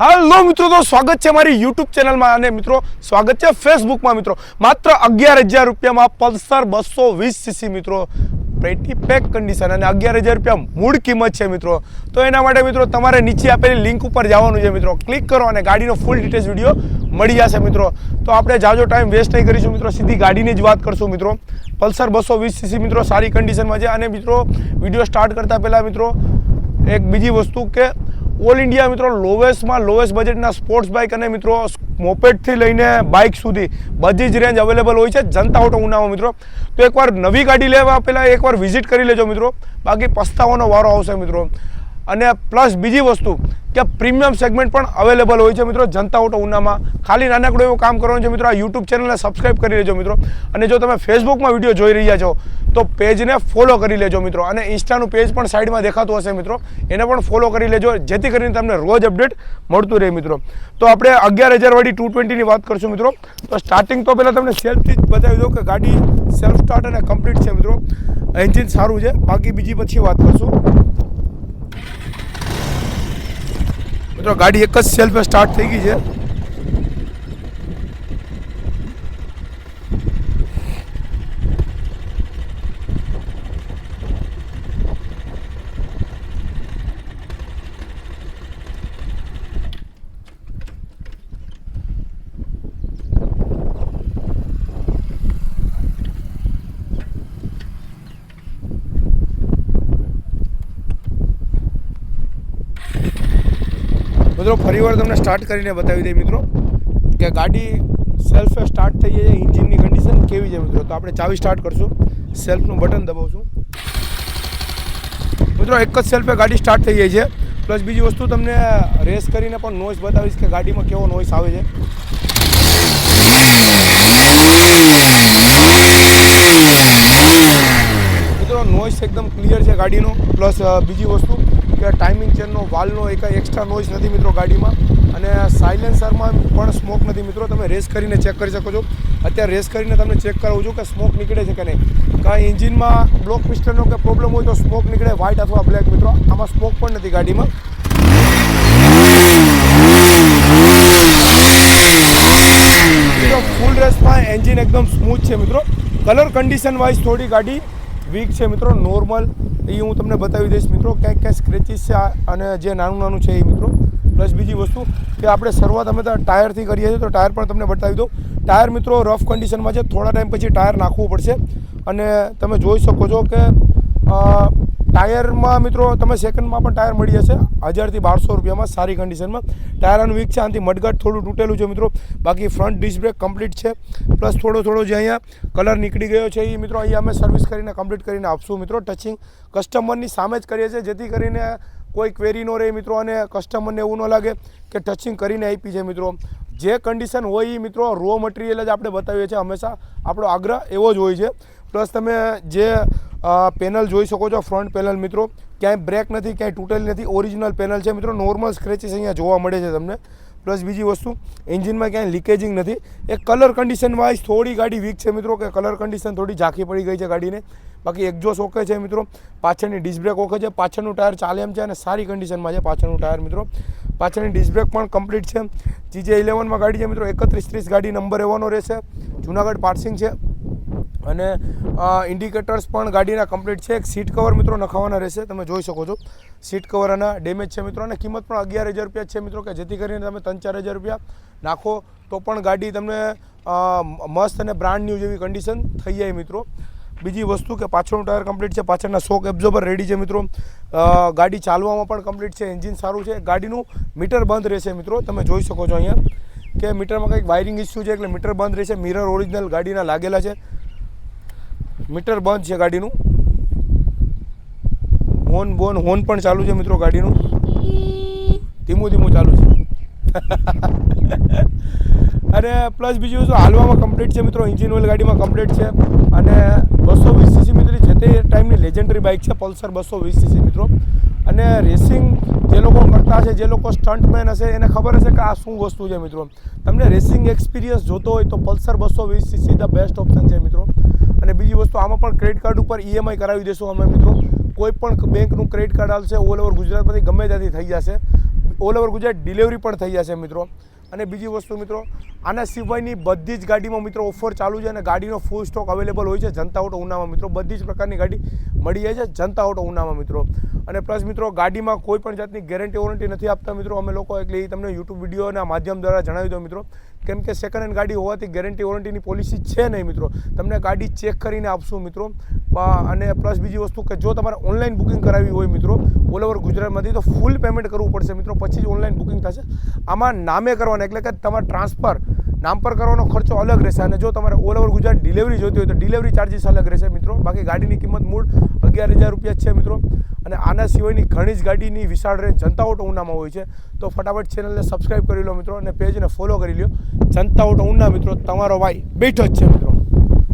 હાલો મિત્રો, તો સ્વાગત છે મારી યુટ્યુબ ચેનલમાં અને મિત્રો, સ્વાગત છે ફેસબુકમાં મિત્રો. માત્ર અગિયાર હજાર રૂપિયામાં પલ્સર બસો વીસ સીસી મિત્રો પેટી પેક કન્ડિશન અને અગિયાર હજાર રૂપિયા મૂળ કિંમત છે મિત્રો. તો એના માટે મિત્રો, તમારે નીચે આપેલી લિંક ઉપર જવાનું છે મિત્રો. ક્લિક કરો અને ગાડીનો ફૂલ ડિટેલ્સ વીડિયો મળી જશે મિત્રો. તો આપણે જાજો ટાઈમ વેસ્ટ નહીં કરીશું મિત્રો, સીધી ગાડીની જ વાત કરશું મિત્રો. પલ્સર બસો વીસ સીસી મિત્રો, સારી કન્ડિશનમાં છે. અને મિત્રો વીડિયો સ્ટાર્ટ કરતાં પહેલાં મિત્રો, એક બીજી વસ્તુ કે ઓલ ઇન્ડિયા મિત્રો લોવેસ્ટમાં લોવેસ્ટ બજેટના સ્પોર્ટ્સ બાઇક અને મિત્રો મોપેટથી લઈને બાઇક સુધી બધી જ રેન્જ અવેલેબલ હોય છે. જનતા ઓટો ઉનામાં મિત્રો. તો એકવાર નવી ગાડી લેવા પહેલાં એકવાર વિઝિટ કરી લેજો મિત્રો. બાકી પસ્તાવાનો વારો આવશે મિત્રો. અને પ્લસ બીજી વસ્તુ કે પ્રીમિયમ સેગમેન્ટ પણ અવેલેબલ હોય છે મિત્રો જનતા ઓટો ઉનામાં. ખાલી નાનકડું એવું કામ કરવાનું છે મિત્રો. આ યુટ્યુબ ચેનલને સબસ્ક્રાઇબ કરી લેજો મિત્રો. અને જો તમે ફેસબુકમાં વીડિયો જોઈ રહ્યા છો તો પેજને ફોલો કરી લેજો મિત્રો. અને ઇન્સ્ટાનું પેજ પણ સાઈડમાં દેખાતું હશે મિત્રો. એને પણ ફોલો કરી લેજો, જેથી કરીને તમને રોજ અપડેટ મળતું રહે મિત્રો. તો આપણે અગિયાર હજારવાળી ટુ ટ્વેન્ટીની વાત કરશું મિત્રો. તો સ્ટાર્ટિંગ તો પહેલાં તમને સેલ્ફથી જ બતાવી દઉં કે ગાડી સેલ્ફ સ્ટાર્ટ અને કમ્પ્લીટ છે મિત્રો. એન્જિન સારું છે. બાકી બીજી પછી વાત કરશું. મિત્રો, ગાડી એક જ સેલ્ફે સ્ટાર્ટ થઈ ગઈ છે. મિત્રો ફરીવાર તમને સ્ટાર્ટ કરીને બતાવી દઈએ મિત્રો કે ગાડી સેલ્ફ સ્ટાર્ટ થઈ જાય ઇન્જિનની કન્ડિશન કેવી છે મિત્રો? તો આપણે ચાવી સ્ટાર્ટ કરશું સેલ્ફનું બટન દબાવશું. મિત્રો, એક જ સેલ્ફે ગાડી સ્ટાર્ટ થઈ જાય છે. પ્લસ બીજી વસ્તુ તમને રેસ કરીને પણ નોઈસ બતાવીશ કે ગાડીમાં કેવો નોઈસ આવે છે. મિત્રો નોઈસ એકદમ ક્લિયર છે ગાડીનો. પ્લસ બીજી વસ્તુ કે ટાઈમિંગ ચેનનો વાલનો એક એક્સ્ટ્રા નોઇઝ નથી મિત્રો ગાડીમાં. અને સાયલેન્સરમાં પણ સ્મોક નથી મિત્રો. તમે રેસ કરીને ચેક કરી શકો છો. અત્યારે રેસ કરીને તમને ચેક કરાવું છું કે સ્મોક નીકળે છે કે નહીં. કાંઈ એન્જિનમાં બ્લોક પિસ્ટનનો કે પ્રોબ્લેમ હોય તો સ્મોક નીકળે વ્હાઇટ અથવા બ્લેક મિત્રો. આમાં સ્મોક પણ નથી ગાડીમાં. ફૂલ રેસમાં એન્જિન એકદમ સ્મૂથ છે મિત્રો. કલર કન્ડિશન વાઇઝ થોડી ગાડી વીક છે મિત્રો. નોર્મલ એ હું તમને બતાવી દઈશ મિત્રો, ક્યાંક ક્યાંક સ્ક્રેચીસ છે અને જે નાનું નાનું છે એ મિત્રો. પ્લસ બીજી વસ્તુ કે આપણે શરૂઆત અમે ટાયરથી કરીએ છીએ, તો ટાયર પણ તમને બતાવી દઉં. ટાયર મિત્રો રફ કન્ડિશનમાં છે, થોડા ટાઈમ પછી ટાયર નાખવું પડશે. અને તમે જોઈ શકો છો કે ટાયરમાં મિત્રો તમે સેકન્ડમાં પણ ટાયર મળી જશે. હજારથી બારસો રૂપિયામાં સારી કન્ડિશનમાં ટાયર આનું વીક છે, આનાથી મડગાટ થોડું તૂટેલું છે મિત્રો. બાકી ફ્રન્ટ ડિસ્ક કમ્પ્લીટ છે. પ્લસ થોડો થોડો જે અહીંયા કલર નીકળી ગયો છે, એ મિત્રો અહીંયા અમે સર્વિસ કરીને કમ્પ્લીટ કરીને આપશું મિત્રો. ટચિંગ કસ્ટમરની સામે જ કરીએ છીએ, જેથી કરીને કોઈ ક્વેરી ન રહે મિત્રો અને કસ્ટમરને એવું ન લાગે કે ટચિંગ કરીને આપી છે મિત્રો. જે કન્ડિશન હોય એ મિત્રો રો મટીરિયલ જ આપણે બતાવીએ છીએ હંમેશા. આપણો આગ્રહ એવો જ હોય છે. પ્લસ તમે જે પેનલ જોઈ શકો છો ફ્રન્ટ પેનલ મિત્રો. ક્યાંય બ્રેક નથી, ક્યાંય તૂટેલી નથી. ઓરિજિનલ પેનલ છે મિત્રો. નોર્મલ સ્ક્રેચીસ અહીંયા જોવા મળે છે તમને. પ્લસ બીજી વસ્તુ એન્જિનમાં ક્યાંય લીકેજિંગ નથી. એક કલર કન્ડિશન વાઇઝ થોડી ગાડી વીક છે મિત્રો, કે કલર કન્ડિશન થોડી ઝાંખી પડી ગઈ છે ગાડીને. બાકી એક્ઝોસ ઓકે છે મિત્રો, પાછળની ડિસ્બ્રેક ઓકે છે, પાછળનું ટાયર ચાલે એમ છે અને સારી કન્ડિશનમાં છે પાછળનું ટાયર મિત્રો. પાછળની ડિસ્બ્રેક પણ કમ્પ્લીટ છે. જીજે ઇલેવનમાં ગાડી છે મિત્રો, એકત્રીસ ત્રીસ ગાડી નંબર એવાનો રહેશે. જુનાગઢ પાર્સિંગ છે. અને ઇન્ડિકેટર્સ પણ ગાડીના કમ્પ્લીટ છે. એક સીટ કવર મિત્રો નખાવાના રહેશે. તમે જોઈ શકો છો. સીટ કવર આના ડેમેજ છે મિત્રો. અને કિંમત પણ અગિયાર હજાર રૂપિયા છે મિત્રો, કે જેથી કરીને તમે ત્રણ ચાર હજાર રૂપિયા નાખો તો પણ ગાડી તમને મસ્ત અને બ્રાન્ડ ન્યૂ જેવી કન્ડિશન થઈ જાય મિત્રો. બીજી વસ્તુ કે પાછળનું ટાયર કમ્પ્લીટ છે, પાછળના શોક એબ્ઝોર્બર રેડી છે મિત્રો. ગાડી ચાલવામાં પણ કમ્પ્લીટ છે એન્જિન સારું છે. ગાડીનું મીટર બંધ રહેશે મિત્રો, તમે જોઈ શકો છો અહીંયા. કે મીટરમાં કંઈક વાયરિંગ ઇસ્યુ છે, એટલે મીટર બંધ રહેશે. મિરર ઓરિજિનલ ગાડીના લાગેલા છે. મીટર બંધ છે ગાડીનું. હોર્ન બોન હોર્ન પણ ચાલુ છે મિત્રો ગાડીનું. ધીમું ધીમું ચાલુ છે. અને પ્લસ બીજું વસ્તુ હાલવામાં કમ્પ્લીટ છે મિત્રો ઇન્જિન ઓઇલ ગાડીમાં કમ્પ્લીટ છે. અને બસો વીસ સીસી મિત્રો, જે તે ટાઈમની લેજેન્ડરી બાઇક છે પલ્સર બસો વીસ સીસી મિત્રો. અને રેસિંગ જે લોકો કરતા હશે જે લોકો સ્ટન્ટમેન હશે, એને ખબર હશે કે આ શું વસ્તુ છે મિત્રો. તમને રેસિંગ એક્સપિરિયન્સ જોતો હોય તો પલ્સર બસો વીસ સીસી ધ બેસ્ટ ઓપ્શન છે મિત્રો. અને બીજી વસ્તુ, આમાં પણ ક્રેડિટ કાર્ડ ઉપર ઈએમઆઈ કરાવી દેશું અમે મિત્રો. કોઈ પણ બેંકનું ક્રેડિટ કાર્ડ આવશે ઓલ ઓવર ગુજરાતમાંથી ગમે ત્યાંથી થઈ જશે. ઓલ ઓવર ગુજરાત ડિલિવરી પણ થઈ જશે મિત્રો. અને બીજી વસ્તુ મિત્રો, આના સિવાયની બધી જ ગાડીમાં મિત્રો ઓફર ચાલુ છે અને ગાડીનો ફૂલ સ્ટોક અવેલેબલ હોય છે. જનતા ઓટો ઉનામાં મિત્રો, બધી જ પ્રકારની ગાડી મળી જાય છે જનતા ઓટો ઉનામાં મિત્રો. અને પ્લસ મિત્રો, ગાડીમાં કોઈ પણ જાતની ગેરંટી વોરંટી નથી આપતા મિત્રો. અમે લોકો એટલે તમને યુટ્યુબ વિડીયોના માધ્યમ દ્વારા જણાવી દો મિત્રો. કેમ કે સેકન્ડ હેન્ડ ગાડી હોવાથી ગેરંટી વોરંટીની પોલિસી છે નહીં મિત્રો. તમને ગાડી ચેક કરીને આપશું મિત્રો. અને પ્લસ બીજી વસ્તુ કે જો તમારે ઓનલાઈન બુકિંગ કરાવવી હોય મિત્રો ઓલ ઓવર ગુજરાતમાંથી, તો ફૂલ પેમેન્ટ કરવું પડશે મિત્રો. પછી જ ઓનલાઈન બુકિંગ થશે. આમાં નામે કરવાના, એટલે કે તમારે ટ્રાન્સફર નામ પર કરવાનો ખર્ચો અલગ રહેશે અને જો તમારે ઓલ ઓવર ગુજરાત ડિલિવરી જોઈતી હોય તો ડિલિવરી ચાર્જિસ અલગ રહેશે મિત્રો. બાકી ગાડીની કિંમત મૂળ અગિયાર હજાર રૂપિયા છે મિત્રો. અને આના સિવાયની ઘણી જ ગાડીની વિશાળ રેન્જ જનતા ઓટો ઉનામાં હોય છે. તો ફટાફટ ચેનલને સબસ્ક્રાઈબ કરી લો મિત્રો અને પેજને ફોલો કરી લો જનતા ઓટો ઉના મિત્રો, તમારો ભાઈ બેઠો જ છે મિત્રો.